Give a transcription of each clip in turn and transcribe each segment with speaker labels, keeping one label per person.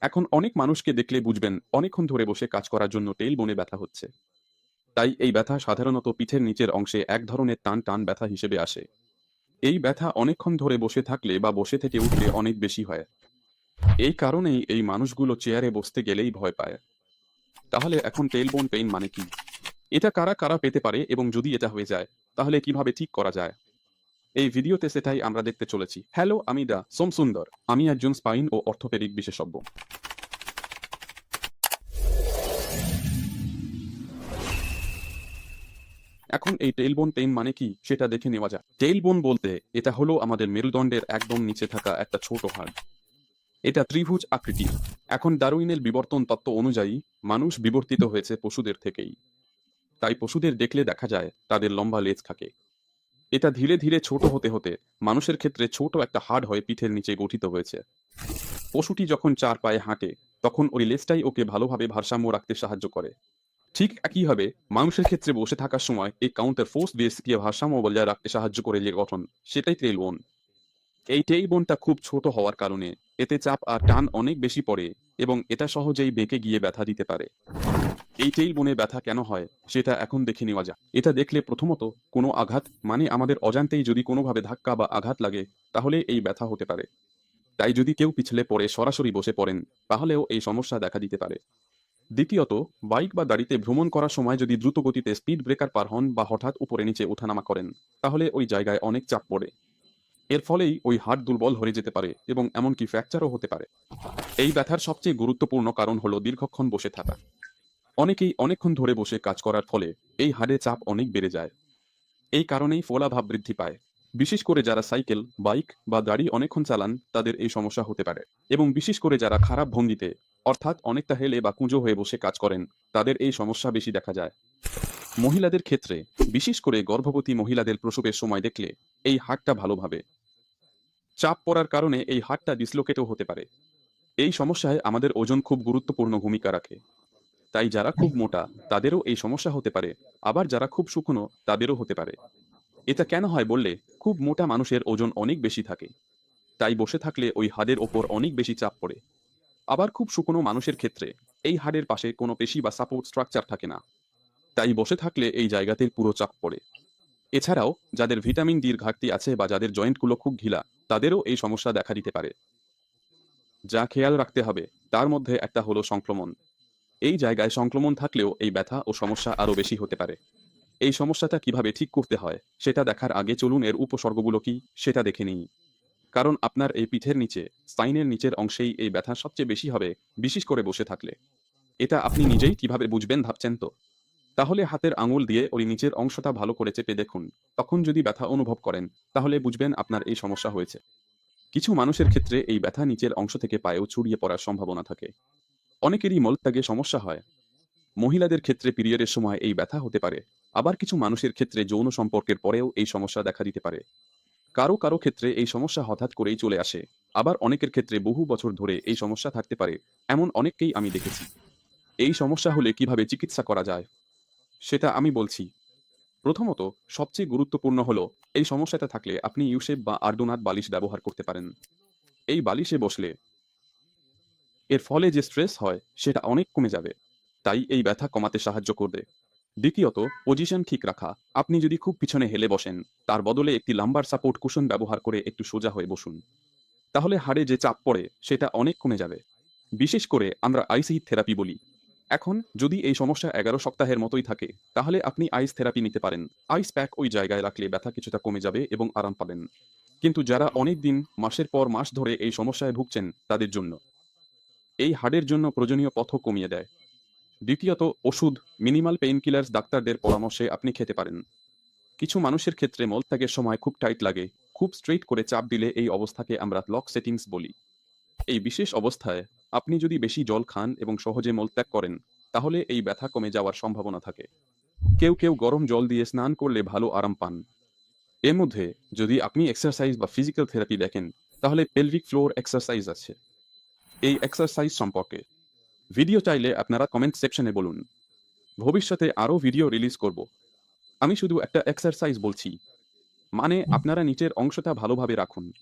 Speaker 1: এখন অনেক মানুষকে দেখলে বুঝবেন অনেকক্ষণ ধরে বসে কাজ করার জন্য টেইল বনে ব্যথা হচ্ছে। তাই এই ব্যথা সাধারণত পিঠের নিচের অংশে এক ধরনের টান টান ব্যথা হিসেবে আসে। এই ব্যথা অনেকক্ষণ ধরে বসে থাকলে বা বসে থেকে উঠলে অনেক বেশি হয়। এই কারণেই এই মানুষগুলো চেয়ারে বসতে গেলেই ভয় পায়। তাহলে এখন টেলবোন পেইন মানে কি? এটা কারা কারা পেতে পারে এবং যদি এটা হয়ে যায়, তাহলে কীভাবে ঠিক করা যায়? এই ভিডিওতে সেটাই আমরা দেখতে চলেছি। হ্যালো, আমি দা, সোম সুন্দর। আমি একজন স্পাইন ও অর্থোপেডিক বিশেষজ্ঞ। এখন এই টেইলবোন পেইন মানে কি, সেটা দেখে নেওয়া যাক। টেইলবোন বলতে এটা হলো আমাদের মেরুদণ্ডের একদম নিচে থাকা একটা ছোট হাড়। এটা ত্রিভুজ আকৃতি। এখন ডারউইনের বিবর্তন তত্ত্ব অনুযায়ী মানুষ বিবর্তিত হয়েছে পশুদের থেকেই। তাই পশুদের দেখলে দেখা যায় তাদের লম্বা লেজ থাকে। এটা ধীরে ধীরে ছোট হতে হতে মানুষের ক্ষেত্রে ছোট একটা হাড় হয়ে পিঠের নিচে গঠিত হয়েছে। পশুটি যখন চার পায়ে হাঁটে, তখন ওই লেজটাই ওকে ভালোভাবে ভারসাম্য রাখতে সাহায্য করে। ঠিক একইভাবে মানুষের ক্ষেত্রে বসে থাকার সময় এই কাউন্টার ফোর্স বেসকে ভারসাম্য বজায় রাখতে সাহায্য করে যে গঠন, সেটাই টেইলবোন এই টেইলবোনটা খুব ছোট হওয়ার কারণে এতে চাপ আর টান অনেক বেশি পড়ে এবং এটা সহজেই বেঁকে গিয়ে ব্যথা দিতে পারে। এই টেইলবোনে ব্যথা কেন হয়, সেটা এখন দেখে নেওয়া যাক। এটা দেখলে প্রথমত কোনো আঘাত মানে আমাদের অজান্তেই যদি কোনোভাবে ধাক্কা বা আঘাত লাগে, তাহলে এই ব্যথা হতে পারে। তাই যদি কেউ পিছলে পড়ে, সরাসরি বসে পড়েন, তাহলেও এই সমস্যা দেখা দিতে পারে। দ্বিতীয়ত, বাইক বা গাড়িতে ভ্রমণ করার সময় যদি দ্রুত গতিতে স্পিড ব্রেকার পার হন বা হঠাৎ উপরে নিচে ওঠানামা করেন, তাহলে ওই জায়গায় অনেক চাপ পড়ে। এর ফলেই ওই হাড় দুর্বল হয়ে যেতে পারে এবং এমনকি ফ্র্যাকচারও হতে পারে। এই ব্যথার সবচেয়ে গুরুত্বপূর্ণ কারণ হলো দীর্ঘক্ষণ বসে থাকা। অনেকেই অনেকক্ষণ ধরে বসে কাজ করার ফলে এই হাড়ে চাপ অনেক বেড়ে যায়। এই কারণেই ফোলাভাব বৃদ্ধি পায়। বিশেষ করে যারা সাইকেল, বাইক বা গাড়ি অনেকক্ষণ চালান, তাদের এই সমস্যা হতে পারে। এবং বিশেষ করে যারা খারাপ ভঙ্গিতে, অর্থাৎ অনেকটা হেলে বা কুঁজো হয়ে বসে কাজ করেন, তাদের এই সমস্যা বেশি দেখা যায়। মহিলাদের ক্ষেত্রে, বিশেষ করে গর্ভবতী মহিলাদের প্রসবের সময় দেখলে, এই হাড়টা ভালোভাবে। চাপ পড়ার কারণে এই হাড়টা ডিসলোকেটও হতে পারে। এই সমস্যায় আমাদের ওজন খুব গুরুত্বপূর্ণ ভূমিকা রাখে। তাই যারা খুব মোটা, তাদেরও এই সমস্যা হতে পারে। আবার যারা খুব শুকনো, তাদেরও হতে পারে। এটা কেন হয় বললে, খুব মোটা মানুষের ওজন অনেক বেশি থাকে। তাই বসে থাকলে ওই হাড়ের ওপর অনেক বেশি চাপ পড়ে। আবার খুব শুকনো মানুষের ক্ষেত্রে, এই হাড়ের পাশে কোনো পেশি বা সাপোর্ট স্ট্রাকচার থাকে না। তাই বসে থাকলে এই জায়গাতে পুরো চাপ পড়ে। এছাড়াও, যাদের ভিটামিন ডির ঘাটতি আছে বা যাদের জয়েন্টগুলো খুব ঘিলা, তাদেরও এই সমস্যা দেখা দিতে পারে। যা খেয়াল রাখতে হবে, তার মধ্যে একটা হলো সংক্রমণ। এই জায়গায় সংক্রমণ থাকলেও এই ব্যথা ও সমস্যা আরও বেশি হতে পারে। এই সমস্যাটা কীভাবে ঠিক করতে হয়, সেটা দেখার আগে চলুন এর উপসর্গগুলো কি, সেটা দেখে নিই। কারণ আপনার এই পিঠের নিচে, স্পাইনের নিচের অংশেই এই ব্যথা সবচেয়ে বেশি হবে, বিশেষ করে বসে থাকলে। এটা আপনি নিজেই কীভাবে বুঝবেন ভাবছেন তো? তাহলে হাতের আঙুল দিয়ে ওই নিচের অংশটা ভালো করে চেপে দেখুন, তখন যদি ব্যথা অনুভব করেন, তাহলে বুঝবেন আপনার এই সমস্যা হয়েছে। কিছু মানুষের ক্ষেত্রে এই ব্যথা নিচের অংশ থেকে পায়েও ছড়িয়ে পড়ার সম্ভাবনা থাকে। অনেকেরই মলত্যাগে সমস্যা হয়। মহিলাদের ক্ষেত্রে পিরিয়ডের সময় এই ব্যথা হতে পারে। আবার কিছু মানুষের ক্ষেত্রে যৌন সম্পর্কের পরেও এই সমস্যা দেখা দিতে পারে। কারও কারও ক্ষেত্রে এই সমস্যা হঠাৎ করেই চলে আসে। আবার অনেকের ক্ষেত্রে বহু বছর ধরে এই সমস্যা থাকতে পারে, এমন অনেককেই আমি দেখেছি। এই সমস্যা হলে কীভাবে চিকিৎসা করা যায়? সেটা আমি বলছি। প্রথমত, সবচেয়ে গুরুত্বপূর্ণ হলো, এই সমস্যাটা থাকলে আপনি ইউসেপ বা আর্ডোনাট বালিশ ব্যবহার করতে পারেন। এই বালিশে বসলে এর ফলে যে স্ট্রেস হয়, সেটা অনেক কমে যাবে। তাই এই ব্যথা কমাতে সাহায্য করবে। দ্বিতীয়ত পজিশন ঠিক রাখা। আপনি যদি খুব পিছনে হেলে বসেন, তার বদলে একটি লাম্বার সাপোর্ট কুশন ব্যবহার করে একটু সোজা হয়ে বসুন। তাহলে হাড়ে যে চাপ পড়ে, সেটা অনেক কমে যাবে। বিশেষ করে আমরা আইসি থেরাপি বলি। এখন, যদি এই সমস্যা এগারো সপ্তাহের মতোই থাকে, তাহলে আপনি আইস থেরাপি নিতে পারেন। আইস প্যাক ওই জায়গায় রাখলে ব্যথা কিছুটা কমে যাবে এবং আরাম পাবেন। কিন্তু যারা অনেক দিন, মাসের পর মাস ধরে এই সমস্যায় ভুগছেন, তাদের জন্য। এই হাড়ের জন্য প্রয়োজনীয় পথ কমিয়ে দেয়। দ্বিতীয়ত, ওষুধ, মিনিমাল পেইন কিলার্স ডাক্তারদের পরামর্শে আপনি খেতে পারেন। কিছু মানুষের ক্ষেত্রে মলত্যাগের সময় খুব টাইট লাগে, খুব স্ট্রেইট করে চাপ দিলে এই অবস্থাকে আমরা লক সেটিংস বলি। এই বিশেষ অবস্থায় আপনি যদি বেশি জল খান এবং সহজে মলত্যাগ করেন, তাহলে এই ব্যথা কমে যাওয়ার সম্ভাবনা থাকে। কেউ কেউ গরম জল দিয়ে স্নান করলে ভালো আরাম পান। এর মধ্যে যদি আপনি এক্সারসাইজ বা ফিজিক্যাল থেরাপি দেখেন, তাহলে পেলভিক ফ্লোর এক্সারসাইজ আছে। এই এক্সারসাইজ সম্পর্কে। ভিডিও চাইলে আপনারা কমেন্ট সেকশনে বলুন। ভবিষ্যতে আরও ভিডিও রিলিজ করব। আমি শুধু একটা এক্সারসাইজ বলছি। মানে আপনারা নিচের অংশটা ভালোভাবে রাখুন।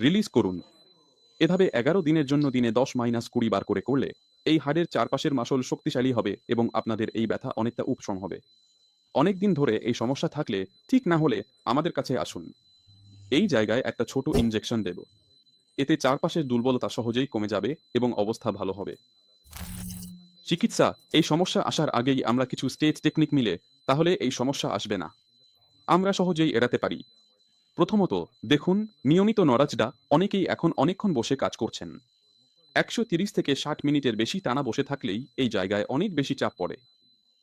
Speaker 1: রিলিজ করুন। এভাবে এগারো দিনের জন্য দিনে দশ মাইনাস কুড়ি বার করে করলে এই হাড়ের চারপাশের মাসল শক্তিশালী হবে এবং আপনাদের এই ব্যথা অনেকটা উপশম হবে। অনেক দিন ধরে এই সমস্যা থাকলে ঠিক না হলে আমাদের কাছে আসুন। এই জায়গায় একটা ছোট ইনজেকশন দেব। এতে চারপাশের দুর্বলতা সহজেই কমে যাবে এবং অবস্থা ভালো হবে। চিকিৎসা, এই সমস্যা আসার আগেই আমরা কিছু স্টেজ টেকনিক মিলে, তাহলে এই সমস্যা আসবে না। আমরা সহজেই এড়াতে পারি। প্রথমত, দেখুন, নিয়মিত নড়াচড়া, অনেকেই এখন অনেকক্ষণ বসে কাজ করছেন। একশো থেকে ষাট মিনিটের বেশি টানা বসে থাকলেই এই জায়গায় অনেক বেশি চাপ পড়ে।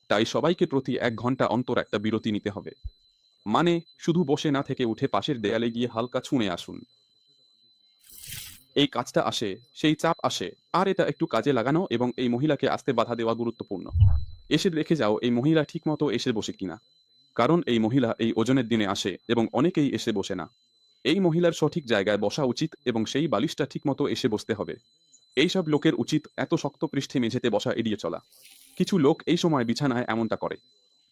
Speaker 1: তাই সবাইকে প্রতি এক ঘণ্টা অন্তর একটা বিরতি নিতে হবে। মানে শুধু বসে না থেকে উঠে পাশের দেয়ালে গিয়ে হালকা ছুঁড়ে আসুন। এই কাজটা আসে, সেই চাপ আসে। আর এটা একটু কাজে লাগানো এবং এই মহিলাকে আসতে বাধা দেওয়া গুরুত্বপূর্ণ। এসে রেখে যাও, এই মহিলা ঠিকমতো এসে বসে কিনা। কারণ এই মহিলা এই ওজনের দিনে আসে এবং অনেকেই এসে বসে না। এই মহিলার সঠিক জায়গায় বসা উচিত এবং সেই বালিশটা ঠিকমতো এসে বসতে হবে। এইসব লোকের উচিত এত শক্ত পৃষ্ঠে মেঝেতে বসা এড়িয়ে চলা। কিছু লোক এই সময় বিছানায় এমনটা করে।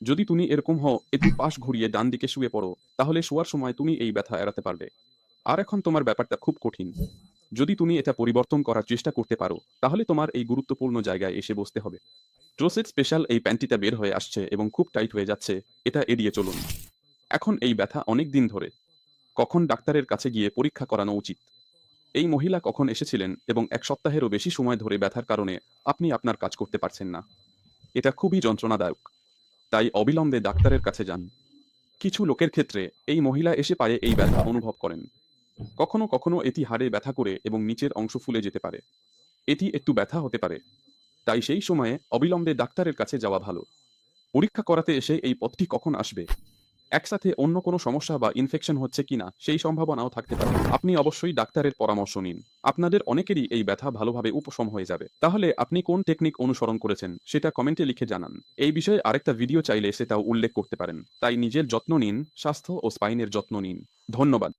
Speaker 1: যদি তুমি এরকম হও একটু পাশ ঘুরিয়ে ডান দিকে শুয়ে পড়ো, তাহলে শোয়ার সময় তুমি এই ব্যথা এড়াতে পারবে। আর এখন তোমার ব্যাপারটা খুব কঠিন। যদি তুমি এটা পরিবর্তন করার চেষ্টা করতে পারো, তাহলে তোমার এই গুরুত্বপূর্ণ জায়গায় এসে বসতে হবে। ড্রোসেট স্পেশাল এই প্যান্টিটা বের হয়ে আসছে এবং খুব টাইট হয়ে যাচ্ছে, এটা এড়িয়ে চলুন। এখন এই ব্যথা অনেক দিন ধরে। কখন ডাক্তারের কাছে গিয়ে পরীক্ষা করানো উচিত? এই মহিলা কখন এসেছিলেন এবং এক সপ্তাহেরও বেশি সময় ধরে ব্যথার কারণে আপনি আপনার কাজ করতে পারছেন না? এটা খুবই যন্ত্রণাদায়ক। তাই অবিলম্বে ডাক্তারের কাছে যান। কিছু লোকের ক্ষেত্রে এই মহিলা এসে পায়ে এই ব্যথা অনুভব করেন। কখনো কখনো এটি হাড়ে ব্যথা করে এবং নিচের অংশ ফুলে যেতে পারে। এটি একটু ব্যথা হতে পারে, তাই সেই সময়ে অবিলম্বে ডাক্তারের কাছে যাওয়া ভালো। পরীক্ষা করাতে এসে এই পথটি কখন আসবে? একসাথে অন্য কোনো সমস্যা বা ইনফেকশন হচ্ছে কিনা সেই সম্ভাবনাও থাকতে পারে। আপনি অবশ্যই ডাক্তারের পরামর্শ নিন। আপনাদের অনেকেরই এই ব্যথা ভালোভাবে উপশম হয়ে যাবে। তাহলে আপনি কোন টেকনিক অনুসরণ করেছেন সেটা কমেন্টে লিখে জানান। এই বিষয়ে আরেকটা ভিডিও চাইলে সেটাও উল্লেখ করতে পারেন। তাই নিজের যত্ন নিন, স্বাস্থ্য ও স্পাইনের যত্ন নিন। ধন্যবাদ।